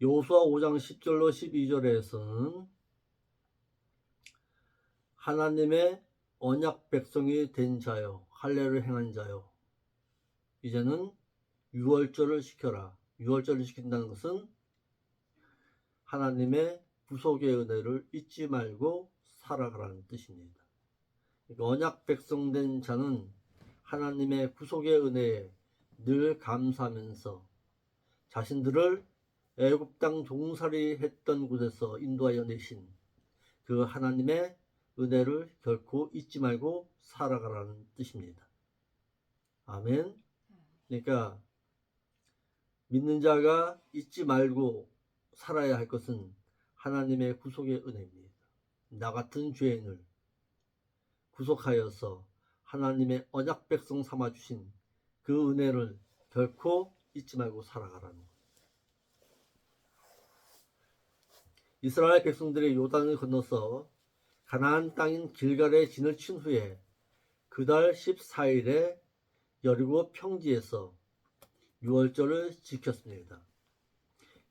요수아 5장 10절로 12절에서는 하나님의 언약 백성이 된 자요 할례를 행한 자요 이제는 유월절을 지켜라 유월절을 지킨다는 것은 하나님의 구속의 은혜를 잊지 말고 살아가라는 뜻입니다. 그러니까 언약 백성 된 자는 하나님의 구속의 은혜에 늘 감사하면서 자신들을 애굽 땅 종살이 했던 곳에서 인도하여 내신 그 하나님의 은혜를 결코 잊지 말고 살아가라는 뜻입니다. 아멘. 그러니까 믿는 자가 잊지 말고 살아야 할 것은 하나님의 구속의 은혜입니다. 나 같은 죄인을 구속하여서 하나님의 언약 백성 삼아 주신 그 은혜를 결코 잊지 말고 살아가라는 것. 이스라엘 백성들이 요단을 건너서 가나안 땅인 길갈의 진을 친 후에 그달 14일에 여리고 평지에서 유월절을 지켰습니다.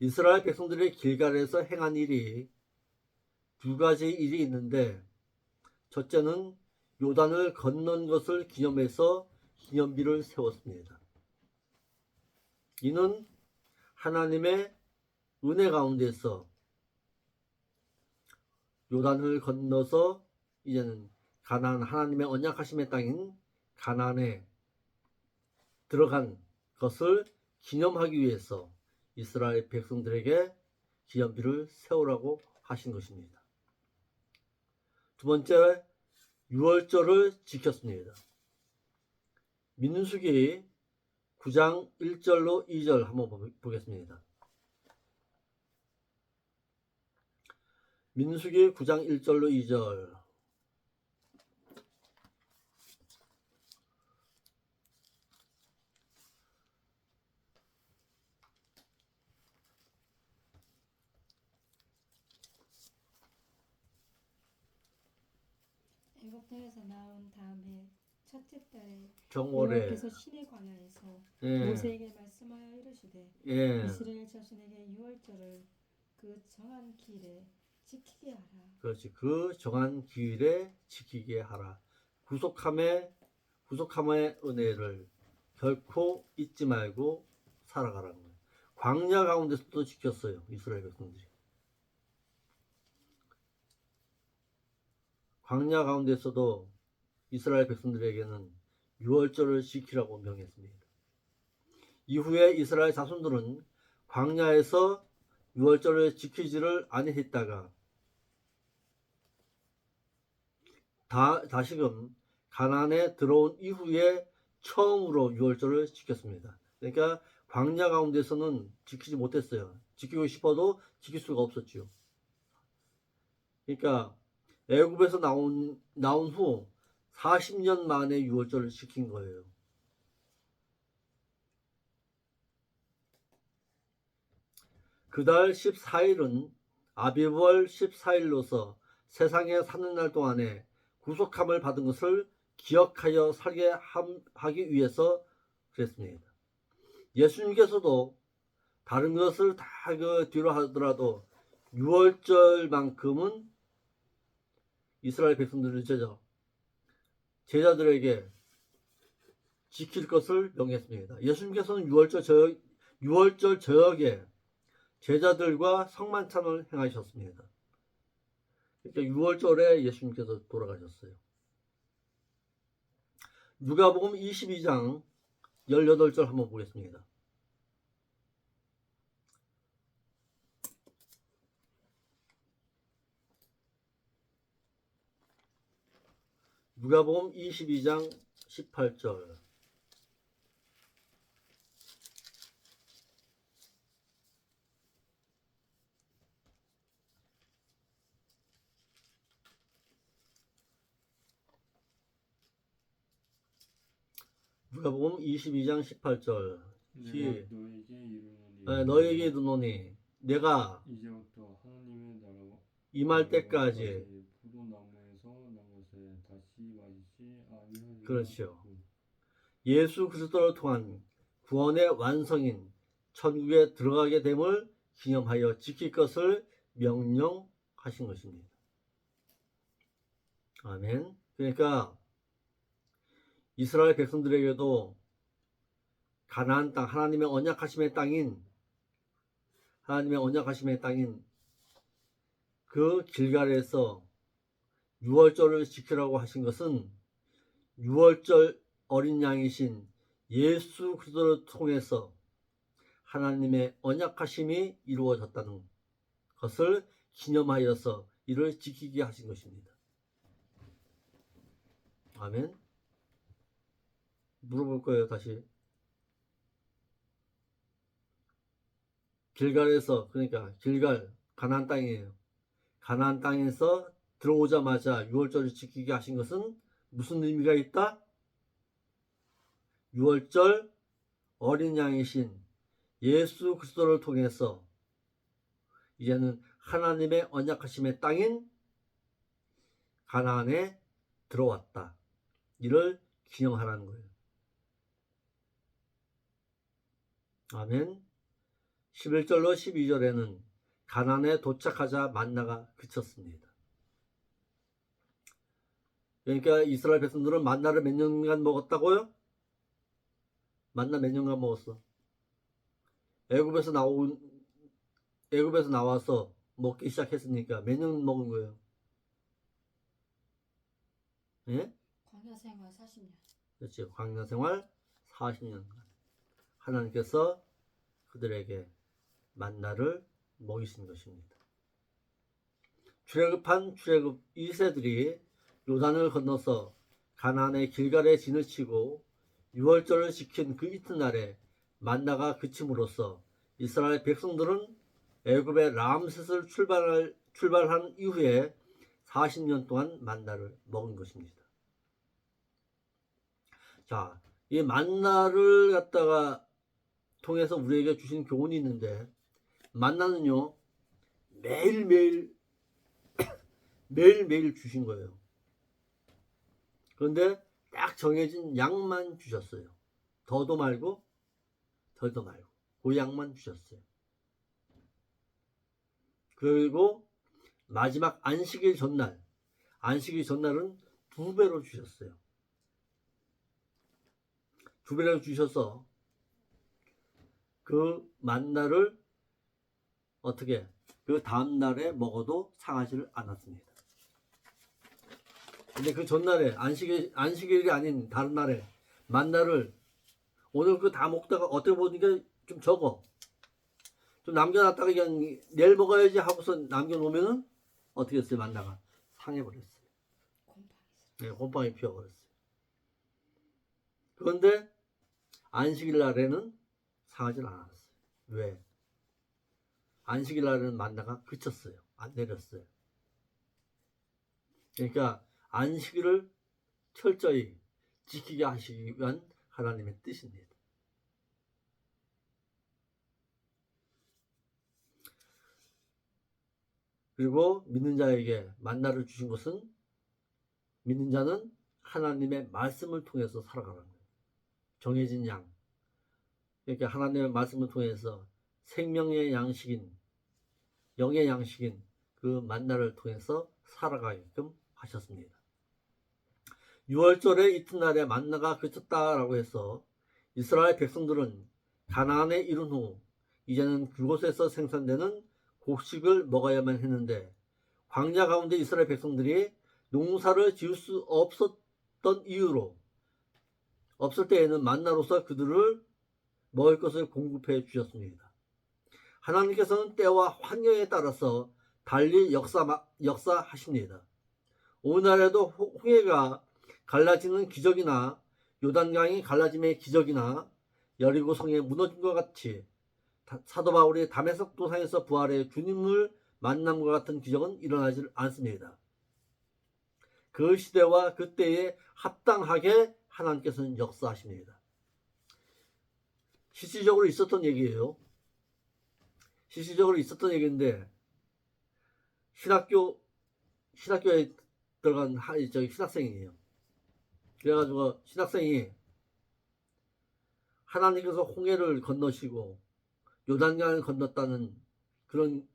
이스라엘 백성들이 길갈에서 행한 일이 두 가지 일이 있는데 첫째는 요단을 건넌 것을 기념해서 기념비를 세웠습니다. 이는 하나님의 은혜 가운데서 요단을 건너서 이제는 가나안 하나님의 언약하심의 땅인 가나안에 들어간 것을 기념하기 위해서 이스라엘 백성들에게 기념비를 세우라고 하신 것입니다. 두 번째, 유월절을 지켰습니다. 민수기 9장 1절로 2절 한번 보- 보겠습니다. 민수기 9장 1절로 2절 애굽 땅에서 나온 다음에 첫째 정월에 여호와께서 신의 광야에서 예, 모세에게 말씀하여 이르시되 예, 이스라엘 자손에게 유월절을 그 정한 길에 지키게 하라. 그렇지. 그 정한 기일에 지키게 하라. 구속함의 구속함의 은혜를 결코 잊지 말고 살아가라는 거예요. 광야 가운데서도 지켰어요. 이스라엘 백성들이. 광야 가운데서도 이스라엘 백성들에게는 유월절을 지키라고 명했습니다. 이후에 이스라엘 자손들은 광야에서 유월절을 지키지를 아니했다가 다, 다시금 가난에 들어온 이후에 처음으로 유월절을 지켰습니다. 그러니까 광야 가운데서는 지키지 못했어요. 지키고 싶어도 지킬 수가 없었지요. 그러니까 애굽에서 나온 나온 후 40년 만에 유월절을 지킨 거예요. 그달 14일은 아비월 14일로서 세상에 사는 날 동안에 구속함을 받은 것을 기억하여 살게 함- 하기 위해서 그랬습니다. 예수님께서도 다른 것을 다 그 뒤로 하더라도 6월절만큼은 이스라엘 백성들을 제자 제자들에게 지킬 것을 명했습니다. 예수님께서는 6월절 저녁 6월절 저녁에 제자들과 성만찬을 행하셨습니다. 그러니까 6월절에 예수님께서 돌아가셨어요. 누가복음 22장 18절 한번 보겠습니다. 누가복음 22장 18절. 누가복음 22장 18절. 시- 네, 너에게 이르노니 내가 이제부터 하나님의 나라와 임할 때까지 포도나무에서 난 것에 다시 마시지 아니하리라 그렇죠. 음. 예수 그리스도를 통한 구원의 완성인 천국에 들어가게 됨을 기념하여 지킬 것을 명령하신 것입니다. 아멘. 그러니까 이스라엘 백성들에게도 가나안 땅 하나님의 언약하심의 땅인 하나님의 언약하심의 땅인 그 길갈에서 유월절을 지키라고 하신 것은 유월절 어린 양이신 예수 그리스도를 통해서 하나님의 언약하심이 이루어졌다는 것을 기념하여서 이를 지키게 하신 것입니다. 아멘. 물어볼 거예요, 다시. 길갈에서 그러니까 길갈 가나안 땅이에요. 가나안 땅에서 들어오자마자 유월절을 지키게 하신 것은 무슨 의미가 있다? 유월절 어린 양이신 예수 그리스도를 통해서 이제는 하나님의 언약하심의 땅인 가나안에 들어왔다. 이를 기념하라는 거예요. 아멘. 11절로 12절에는 가나안에 도착하자 만나가 그쳤습니다. 그러니까 이스라엘 백성들은 만나를 몇 년간 먹었다고요? 만나 몇 년간 먹었어? 애굽에서 나온 애굽에서 나와서 먹기 시작했으니까 몇 년 먹은 거예요? 예? 광야 생활 40년. 그렇죠. 광야 생활 40년간 하나님께서 그들에게 만나를 먹이신 것입니다. 출애굽한 출애굽 2세들이 요단을 건너서 가나안의 길갈에 진을 치고 유월절을 지킨 그 이튿날에 만나가 그침으로써 이스라엘 백성들은 애굽의 람셋을 출발할, 출발한 이후에 40년 동안 만나를 먹은 것입니다. 자, 이 만나를 갖다가 통해서 우리에게 주신 교훈이 있는데 만나는요 매일매일 매일매일 주신 거예요. 그런데 딱 정해진 양만 주셨어요. 더도 말고 덜도 말고 그 양만 주셨어요. 그리고 마지막 안식일 전날 안식일 전날은 두 배로 주셨어요. 두 배로 주셔서 그 만나를 어떻게 그 다음 날에 먹어도 상하지를 않았습니다. 근데 그 전날에 안식일 안식일이 아닌 다른 날에 만나를 오늘 그 다 먹다가 어떻게 보니까 좀 적어. 좀 남겨놨다가 그냥 내일 먹어야지 하고서 남겨놓으면은 어떻게 했어요 만나가 상해버렸어요. 네, 곰팡이 피어버렸어요. 그런데 안식일 날에는 상하지 않았어요. 왜? 안식일 날에는 만나가 그쳤어요. 안 내렸어요. 그러니까 안식일을 철저히 지키게 하시기 위한 하나님의 뜻입니다. 그리고 믿는 자에게 만나를 주신 것은 믿는 자는 하나님의 말씀을 통해서 살아가는 거예요. 정해진 양. 그러니까 하나님의 말씀을 통해서 생명의 양식인, 영의 양식인 그 만나를 통해서 살아가게끔 하셨습니다. 6월절의 이튿날에 만나가 그쳤다라고 해서 이스라엘 백성들은 가나안에 이른 후 이제는 그곳에서 생산되는 곡식을 먹어야만 했는데 광야 가운데 이스라엘 백성들이 농사를 지을 수 없었던 이유로 없을 때에는 만나로서 그들을 먹을 것을 공급해 주셨습니다. 하나님께서는 때와 환경에 따라서 달리 역사, 역사하십니다. 오늘날에도 홍해가 갈라지는 기적이나 요단강이 갈라짐의 기적이나 여리고 성에 무너진 것 같이 사도 바울이 담에석 도상에서 부활해 주님을 만남과 같은 기적은 일어나지 않습니다. 그 시대와 그때에 합당하게 하나님께서는 역사하십니다. 실질적으로 있었던 얘기예요. 실질적으로 있었던 얘기인데 신학교 신학교에 들어간 하, 저기 신학생이에요. 그래가지고 신학생이 하나님께서 홍해를 건너시고 요단강을 건넜다는 그런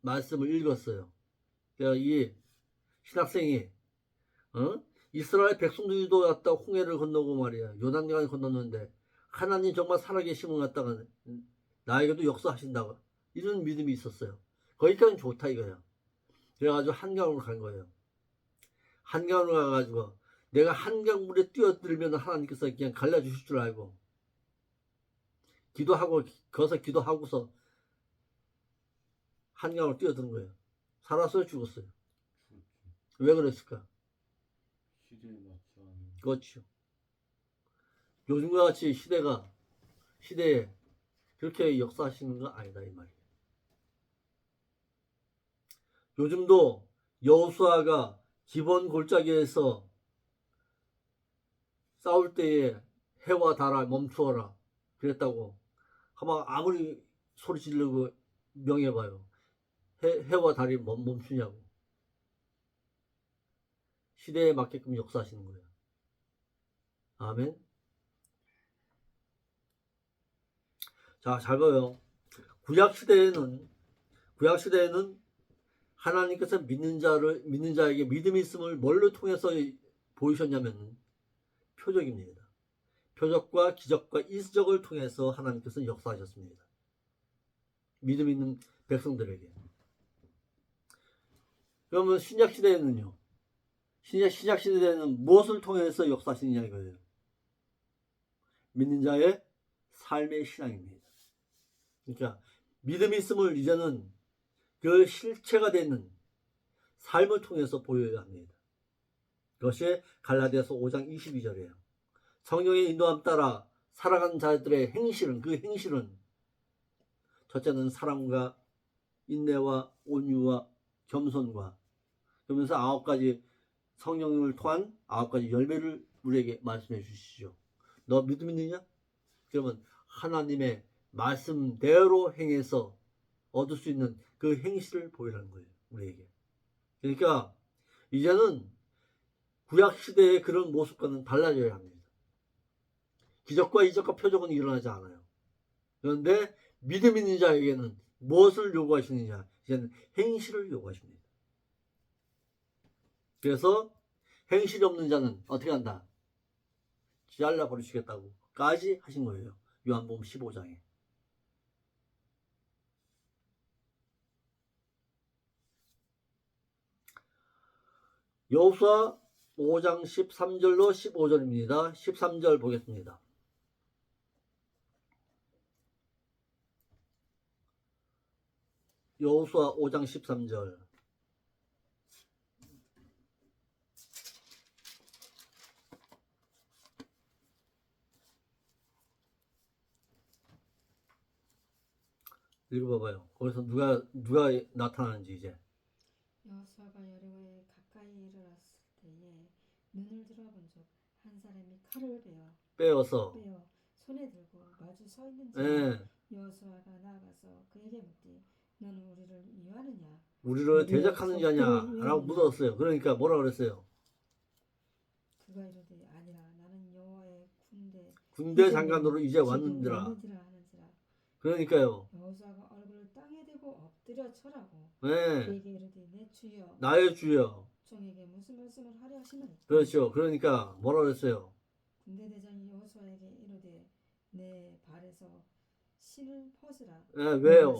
말씀을 읽었어요. 그러니까 이 신학생이 어? 이스라엘 백성들도 갖다 홍해를 건너고 말이야. 요단강을 건넜는데 하나님 정말 살아계심을 갖다가 나에게도 역사하신다고 이런 믿음이 있었어요. 거기까지는 좋다 이거야. 그래가지고 한강으로 간 거예요. 한강으로 가가지고 내가 한강물에 뛰어들면 하나님께서 그냥 갈라주실 줄 알고 기도하고 거기서 기도하고서 한강으로 뛰어드는 거예요. 살았어요, 죽었어요. 왜 그랬을까? 시대에 않은 그렇죠. 요즘과 같이 시대가 시대에 그렇게 역사하시는 거 아니다 이 말이에요. 요즘도 여호수아가 기본 골짜기에서 싸울 때에 해와 달아 멈추어라 그랬다고 아마 아무리 소리 지르고 명해봐요. 해, 해와 달이 멈, 멈추냐고. 시대에 맞게끔 역사하시는 거예요. 아멘. 자, 잘 봐요. 구약 시대에는 구약 시대에는 하나님께서 믿는 자를 믿는 자에게 믿음이 있음을 뭘로 통해서 보이셨냐면 표적입니다. 표적과 기적과 이적을 통해서 하나님께서 역사하셨습니다. 믿음 있는 백성들에게. 그러면 신약 시대에는요. 신약, 신약 시대에는 무엇을 통해서 역사하시느냐 이거예요. 믿는 자의 삶의 신앙입니다. 그러니까 믿음이 있음을 이제는 그 실체가 되는 삶을 통해서 보여야 합니다. 그것이 갈라디아서 5장 22절이에요. 성령의 인도함 따라 살아간 자들의 행실은 그 행실은 첫째는 사랑과 인내와 온유와 겸손과 그러면서 아홉 가지 성령을 통한 아홉 가지 열매를 우리에게 말씀해 주시죠. 너 믿음 있느냐? 그러면 하나님의 말씀대로 행해서 얻을 수 있는 그 행실을 보이라는 거예요. 우리에게. 그러니까 이제는 구약 시대의 그런 모습과는 달라져야 합니다. 기적과 이적과 표적은 일어나지 않아요. 그런데 믿음 있는 자에게는 무엇을 요구하시느냐? 이제는 행실을 요구하십니다. 그래서 행실이 없는 자는 어떻게 한다? 잘라 버리시겠다고 까지 하신 거예요. 요한복음 15장에. 여호수아 5장 13절로 15절입니다. 13절 보겠습니다. 여호수아 5장 13절 읽어봐봐요. 거기서 누가 누가 나타나는지 이제 여호수아가 여리고에 가까이 이르렀을 때에 눈을 들어본 적 한 사람이 칼을 베어 빼어서 빼어 손에 들고 마주 서 있는지 예, 여호수아가 나아가서 그에게 묻되 너는 우리를 이해하느냐 우리를 대적하는 자냐라고 물었어요. 그러니까 뭐라 그랬어요? 그가 이르되 아니라 나는 여호와의 군대 군대 장관으로 이제. 왔는지라 하는지라 그러니까요. 여호수아가 얼굴을 땅에 대고 엎드려 절하고 네, 그에게 이르되 내 주여 나의 주여. 종에게 무슨 말씀을 하려 하시나이까 그렇죠. 그러니까 뭐라 그랬어요? 군대 대장이 여호수아에게 이르되 내 발에서 신을 벗으라 네, 왜요?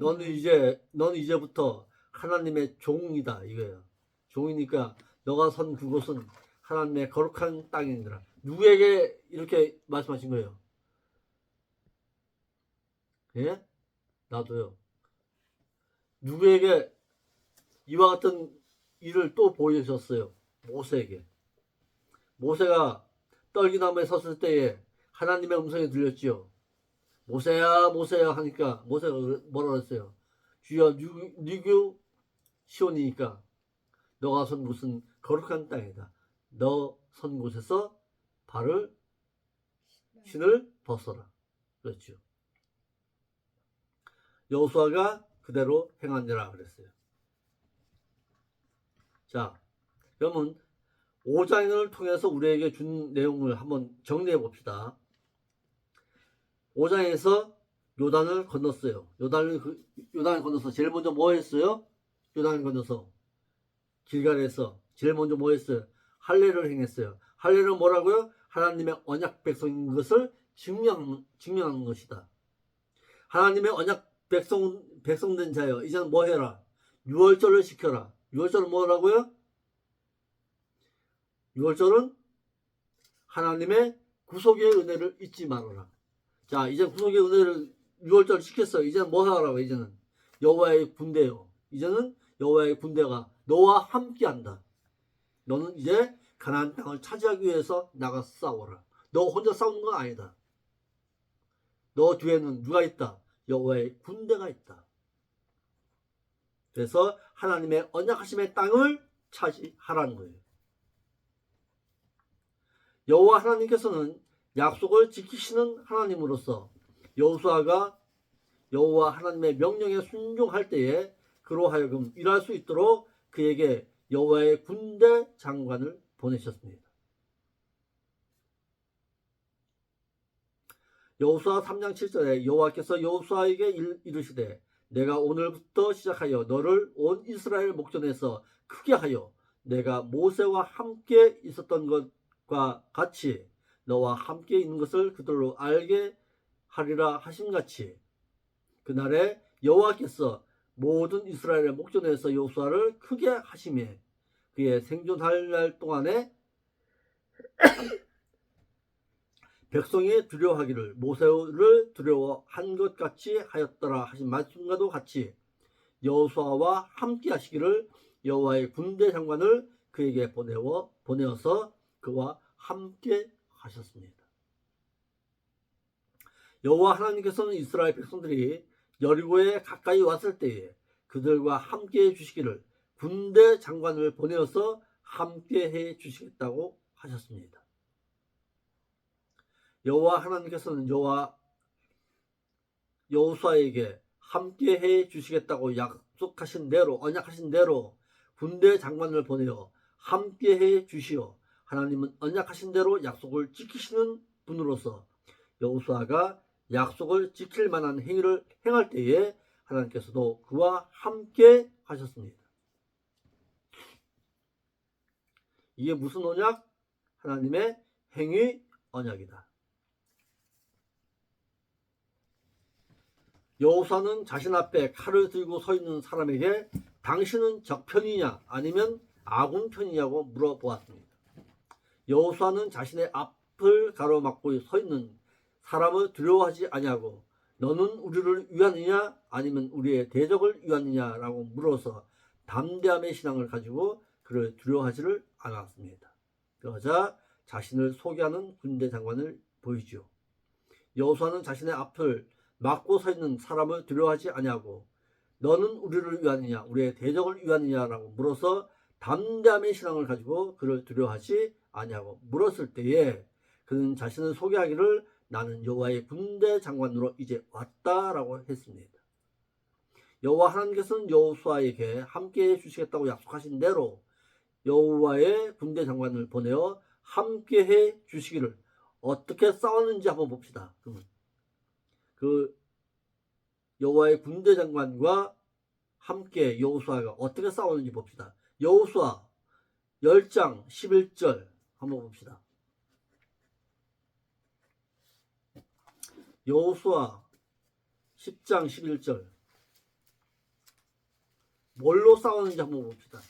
너는 이제 너는 이제부터 하나님의 종이다 이거예요. 종이니까 너가 선 그곳은 하나님의 거룩한 땅이니라. 누구에게 이렇게 말씀하신 거예요? 예? 나도요. 누구에게 이와 같은 일을 또 보여주셨어요? 모세에게. 모세가 떨기나무에 섰을 때에 하나님의 음성이 들렸지요. 모세야 모세야 하니까 모세가 뭐라 그랬어요? 주여 니규 시온이니까 너가 선 곳은 거룩한 땅이다. 너 선 곳에서 발을 신을 벗어라. 그렇죠. 여호수아가 그대로 행하니라 그랬어요. 자, 그러면 5장을 통해서 우리에게 준 내용을 한번 정리해 봅시다. 5장에서 요단을 건넜어요. 요단을 그- 요단을 건너서 제일 먼저 뭐 했어요? 요단을 건너서 길갈에서 제일 먼저 뭐 했어요? 할례를 행했어요. 할례는 뭐라고요? 하나님의 언약 백성인 것을 증명 증명하는 것이다. 하나님의 언약 백성 백성된 자여 이제는 뭐 해라? 유월절을 지켜라. 유월절은 뭐라고요? 유월절은 하나님의 구속의 은혜를 잊지 말아라. 자, 이제 구속의 은혜를 6월절 시켰어요. 이제는 뭐 하라고 이제는 여호와의 군대요. 이제는 여호와의 군대가 너와 함께한다. 너는 이제 가나안 땅을 차지하기 위해서 나가 싸워라. 너 혼자 싸우는 건 아니다. 너 뒤에는 누가 있다? 여호와의 군대가 있다. 그래서 하나님의 언약하심의 땅을 차지하라는 거예요. 여호와 하나님께서는 약속을 지키시는 하나님으로서 여호수아가 여호와 하나님의 명령에 순종할 때에 그로 하여금 일할 수 있도록 그에게 여호와의 군대 장관을 보내셨습니다. 여호수아 3장 7절에 여호와께서 여호수아에게 일- 이르시되 내가 오늘부터 시작하여 너를 온 이스라엘 목전에서 크게 하여 내가 모세와 함께 있었던 것과 같이 너와 함께 있는 것을 그들로 알게 하리라 하심같이. 그날에 여호와께서 모든 이스라엘의 목전에서 여호수아를 크게 하심에 그의 생존할 날 동안에 백성이 두려워하기를 모세를 두려워한 것 같이 하였더라 하신 말씀과도 같이 여호수아와 함께 하시기를 여호와의 군대 장관을 그에게 보내어 보내어서 그와 함께 하셨습니다. 여호와 하나님께서는 이스라엘 백성들이 여리고에 가까이 왔을 때에 그들과 함께 해 주시기를 군대 장관을 보내어서 함께 해 주시겠다고 하셨습니다. 여호와 하나님께서는 여호와 여호수아에게 함께 해 주시겠다고 약속하신 대로 언약하신 대로 군대 장관을 보내어 함께 해 주시어 하나님은 언약하신 대로 약속을 지키시는 분으로서 여호수아가 약속을 지킬 만한 행위를 행할 때에 하나님께서도 그와 함께 하셨습니다. 이게 무슨 언약? 하나님의 행위 언약이다. 여호수아는 자신 앞에 칼을 들고 서 있는 사람에게 당신은 적편이냐 아니면 아군 편이냐고 물어보았습니다. 여호수아는 자신의 앞을 가로막고 서 있는 사람을 두려워하지 아니하고 너는 우리를 위하느냐 아니면 우리의 대적을 위하느냐라고 물어서 담대함의 신앙을 가지고 그를 두려워하지를 않았습니다. 그러자 자신을 소개하는 군대 장관을 보이지요. 여호수아는 자신의 앞을 막고 서 있는 사람을 두려워하지 아니하고 너는 우리를 위하느냐 우리의 대적을 위하느냐라고 물어서 담대함의 신앙을 가지고 그를 두려워하지 아니하고 물었을 때에 그는 자신을 소개하기를 나는 여호와의 군대 장관으로 이제 왔다라고 했습니다. 여호와 하나님께서는 여호수아에게 함께 해 주시겠다고 약속하신 대로 여호와의 군대 장관을 보내어 함께 해 주시기를 어떻게 싸웠는지 한번 봅시다. 그러면 그 여호와의 군대 장관과 함께 여호수아가 어떻게 싸웠는지 봅시다. 여호수아 10장 11절 한번 봅시다. 여호수아 10장 11절 뭘로 싸웠는지 한번 봅시다.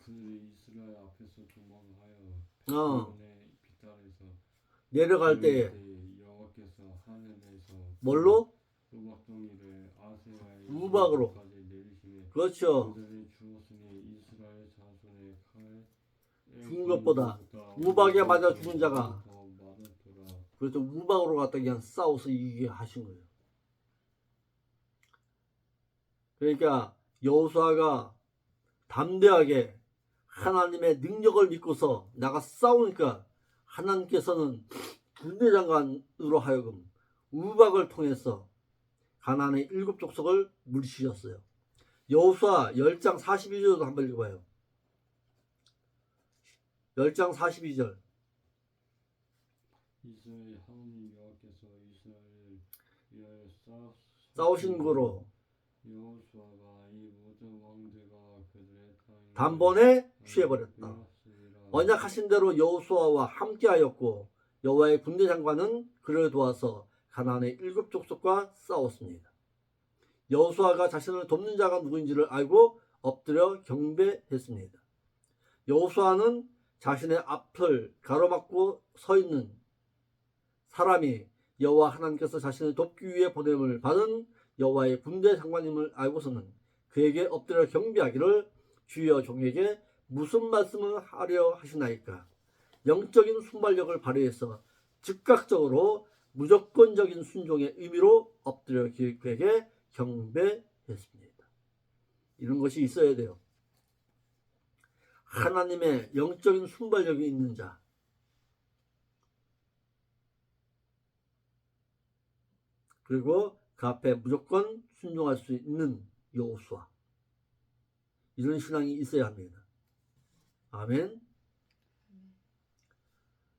그들 이 이스라엘 앞에서 도망하여 어. 비탈에서 내려갈 때에 여호와께서 하늘에서 뭘로? 우박덩이를 아세아의 우박으로. 까지 내리시매 그렇죠. 그들이 죽었으니 이스라엘 자손의 칼에 죽은 것보다 우박에 맞아 죽은 자가. 그래서 우박으로 갖다 그냥 싸워서 이기게 하신 거예요. 그러니까 여호수아가 담대하게 하나님의 능력을 믿고서 나가 싸우니까 하나님께서는 군대 장관으로 하여금 우박을 통해서 가나안의 일곱 족속을 물리치셨어요. 여호수아 10장 42절도 한번 읽어봐요. 10장 42절. 이스라엘 하나님 여호와께서 위하여 싸 싸우신 거로 여호수아가 이 모든 땅에 단번에 취해버렸다. 빼앗으리라. 언약하신 대로 여호수아와 함께하였고 여호와의 군대 장관은 그를 도와서 가나안의 일곱 족속과 싸웠습니다. 여호수아가 자신을 돕는 자가 누구인지를 알고 엎드려 경배했습니다. 여호수아는 자신의 앞을 가로막고 서 있는 사람이 여호와 하나님께서 자신을 돕기 위해 보냄을 받은 여호와의 군대 장관임을 알고서는 그에게 엎드려 경배하기를 주여 종에게 무슨 말씀을 하려 하시나이까? 영적인 순발력을 발휘해서 즉각적으로 무조건적인 순종의 의미로 엎드려 그에게 경배했습니다. 이런 것이 있어야 돼요. 하나님의 영적인 순발력이 있는 자. 그리고 그 앞에 무조건 순종할 수 있는 여호수아. 이런 신앙이 있어야 합니다. 아멘.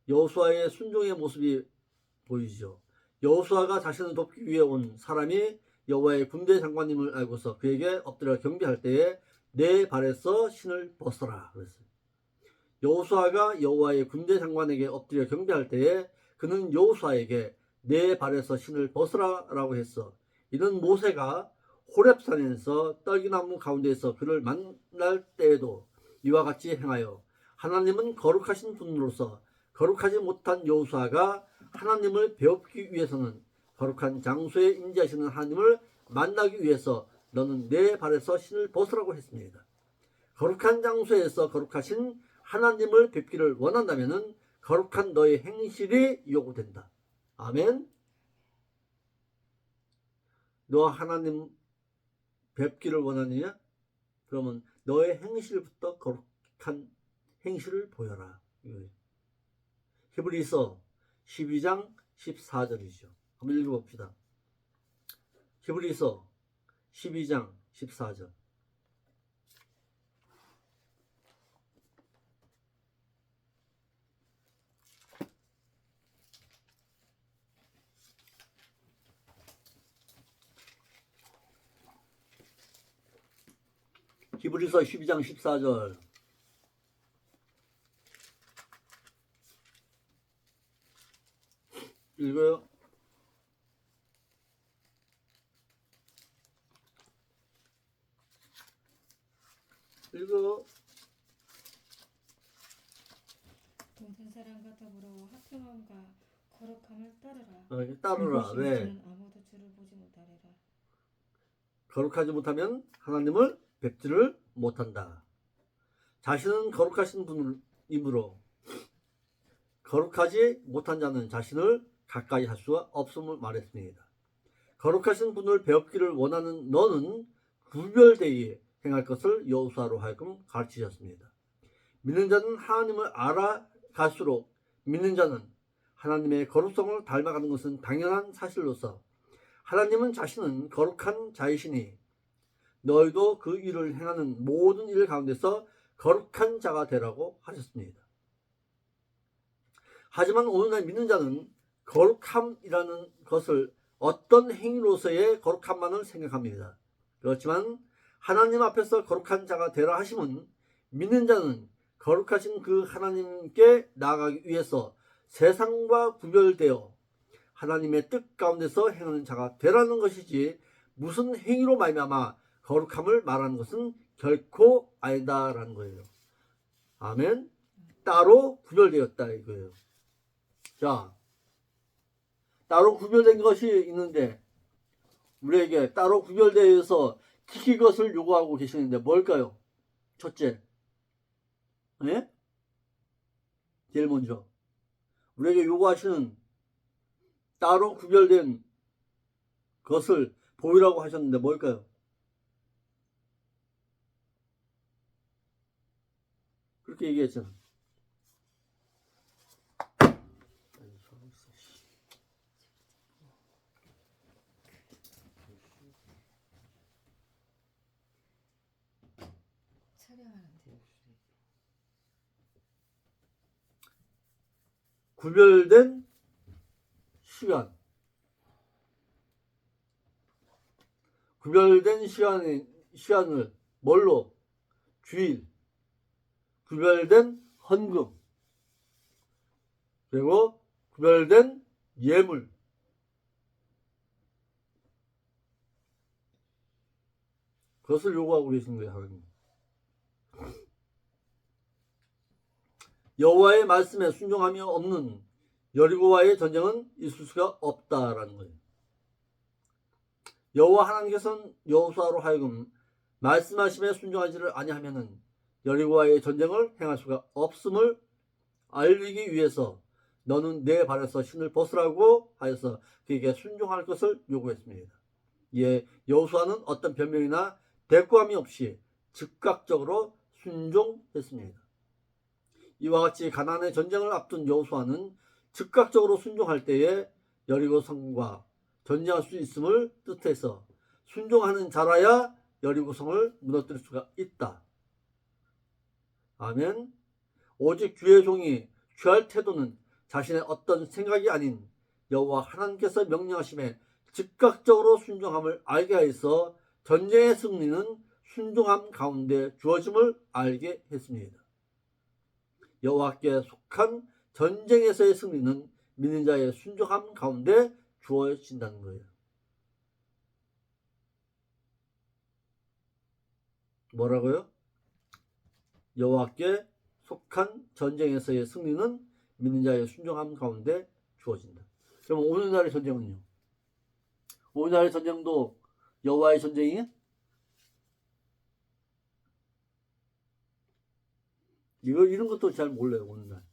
여호수아의 순종의 모습이 보이죠. 여호수아가 자신을 돕기 위해 온 사람이 여호와의 군대 장관님을 알고서 그에게 엎드려 경배할 때에 내 발에서 신을 벗어라 그랬어요. 여호수아가 여호와의 군대 장관에게 엎드려 경배할 때에 그는 여호수아에게 내 발에서 신을 벗어라라고 했어. 이는 모세가 호렙산에서 떨기나무 가운데에서 그를 만날 때에도 이와 같이 행하여 하나님은 거룩하신 분으로서 거룩하지 못한 여호수아가 하나님을 배웁기 위해서는 거룩한 장소에 임재하시는 하나님을 만나기 위해서 너는 내 발에서 신을 벗으라고 했습니다. 거룩한 장소에서 거룩하신 하나님을 뵙기를 원한다면은 거룩한 너의 행실이 요구된다. 아멘. 너 하나님 뵙기를 원하느냐? 그러면 너의 행실부터 거룩한 행실을 보여라. 히브리서 12장 14절이죠. 한번 읽어봅시다. 히브리서 12장 14절. 히브리서 12장 14절. 읽어요. 읽어. 동편 사람과 더불어 화평함과 거룩함을 따르라. 어, 따르라. 왜? 아무도 주를 보지 못하리라. 거룩하지 못하면 하나님을 뵙지를 못한다. 자신은 거룩하신 분이므로 거룩하지 못한 자는 자신을 가까이 할 수가 없음을 말했습니다. 거룩하신 분을 배웠기를 원하는 너는 구별되이 행할 것을 여호수아로 하여금 가르치셨습니다. 믿는 자는 하나님을 알아갈수록 믿는 자는 하나님의 거룩성을 닮아가는 것은 당연한 사실로서 하나님은 자신은 거룩한 자이시니 너희도 그 일을 행하는 모든 일 가운데서 거룩한 자가 되라고 하셨습니다. 하지만 오늘날 믿는 자는 거룩함이라는 것을 어떤 행위로서의 거룩함만을 생각합니다. 그렇지만 하나님 앞에서 거룩한 자가 되라 하심은 믿는 자는 거룩하신 그 하나님께 나아가기 위해서 세상과 구별되어 하나님의 뜻 가운데서 행하는 자가 되라는 것이지 무슨 행위로 말미암아 거룩함을 말하는 것은 결코 아니다라는 거예요. 아멘. 따로 구별되었다 이거예요. 자, 따로 구별된 것이 있는데 우리에게 따로 구별되어서 지킬 것을 요구하고 계시는데 뭘까요? 첫째, 예? 제일 먼저 우리에게 요구하시는 따로 구별된 것을 보이라고 하셨는데 뭘까요? 얘기했잖아. 촬영하는데. 구별된 시간 구별된 시간이, 시간을 뭘로 주일 구별된 헌금 그리고 구별된 예물 그것을 요구하고 계신 거예요 하나님 여호와의 말씀에 순종함이 없는 여리고와의 전쟁은 있을 수가 없다라는 거예요. 여호와 하나님께서는 여호수아로 하여금 말씀하심에 순종하지를 아니하면은 여리고와의 전쟁을 행할 수가 없음을 알리기 위해서 너는 내 발에서 신을 벗으라고 하여서 그에게 순종할 것을 요구했습니다. 예, 여호수아는 어떤 변명이나 대꾸함이 없이 즉각적으로 순종했습니다. 이와 같이 가나안의 전쟁을 앞둔 여호수아는 즉각적으로 순종할 때에 여리고 성과 전쟁할 수 있음을 뜻해서 순종하는 자라야 여리고 성을 무너뜨릴 수가 있다. 아멘. 오직 주의 종이 취할 태도는 자신의 어떤 생각이 아닌 여호와 하나님께서 명령하심에 즉각적으로 순종함을 알게 하여서 전쟁의 승리는 순종함 가운데 주어짐을 알게 했습니다. 여호와께 속한 전쟁에서의 승리는 믿는 자의 순종함 가운데 주어진다는 거예요. 뭐라고요? 여호와께 속한 전쟁에서의 승리는 믿는 자의 순종함 가운데 주어진다. 그럼 오늘날의 전쟁은요? 오늘날의 전쟁도 여호와의 전쟁이에요? 이거 이런 것도 잘 몰라요 오늘날.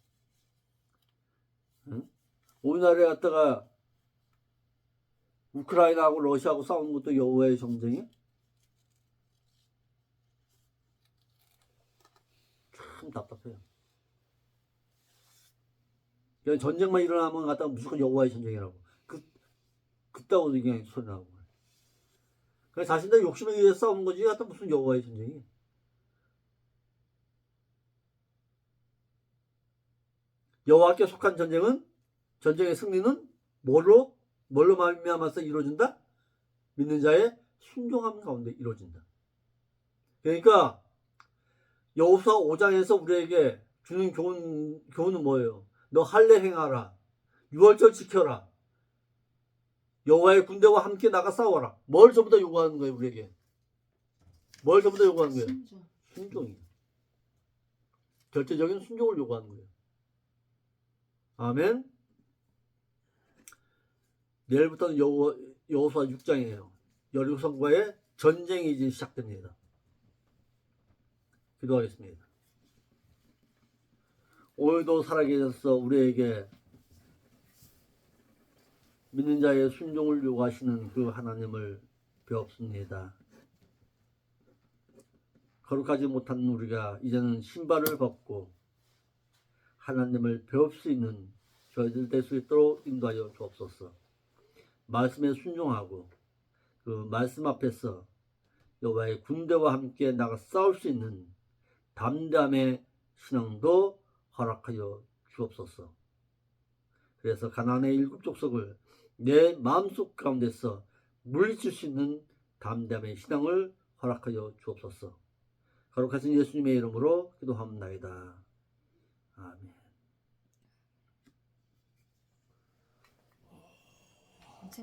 응? 오늘날에 갔다가 우크라이나하고 러시아하고 싸우는 것도 여호와의 전쟁이? 참 답답해요. 그냥 전쟁만 일어나면 갖다가 무조건 여호와의 전쟁이라고. 그 그따고 그냥 소리 나고. 그냥 자신들 욕심에 의해 싸우는 거지 갖다 무슨 여호와의 전쟁이? 여호와께 속한 전쟁은 전쟁의 승리는 뭐로 뭘로 말미암아서 이루어진다? 믿는 자의 순종함 가운데 이루어진다. 그러니까 여호수아 5장에서 우리에게 주는 교훈 교훈은 뭐예요? 너 할례 행하라. 유월절 지켜라. 여호와의 군대와 함께 나가 싸워라. 뭘 전부 다 요구하는 거예요, 우리에게? 뭘 전부 다 요구하는 거예요? 순종. 순종이에요. 절대적인 순종을 요구하는 거예요. 아멘. 내일부터는 여호, 여호수아 6장이에요. 여리고성과의 전쟁이 이제 시작됩니다. 기도하겠습니다. 오늘도 살아계셔서 우리에게 믿는 자의 순종을 요구하시는 그 하나님을 배웠습니다. 거룩하지 못한 우리가 이제는 신발을 벗고 하나님을 배울 수 있는 저희들 될 수 있도록 인도하여 주옵소서. 말씀에 순종하고 그 말씀 앞에서 여호와의 군대와 함께 나가 싸울 수 있는 담담의 신앙도 허락하여 주옵소서. 그래서 가나안의 일곱 족속을 내 마음속 가운데서 물리칠 수 있는 담담의 신앙을 허락하여 주옵소서. 거룩하신 예수님의 이름으로 기도합니다.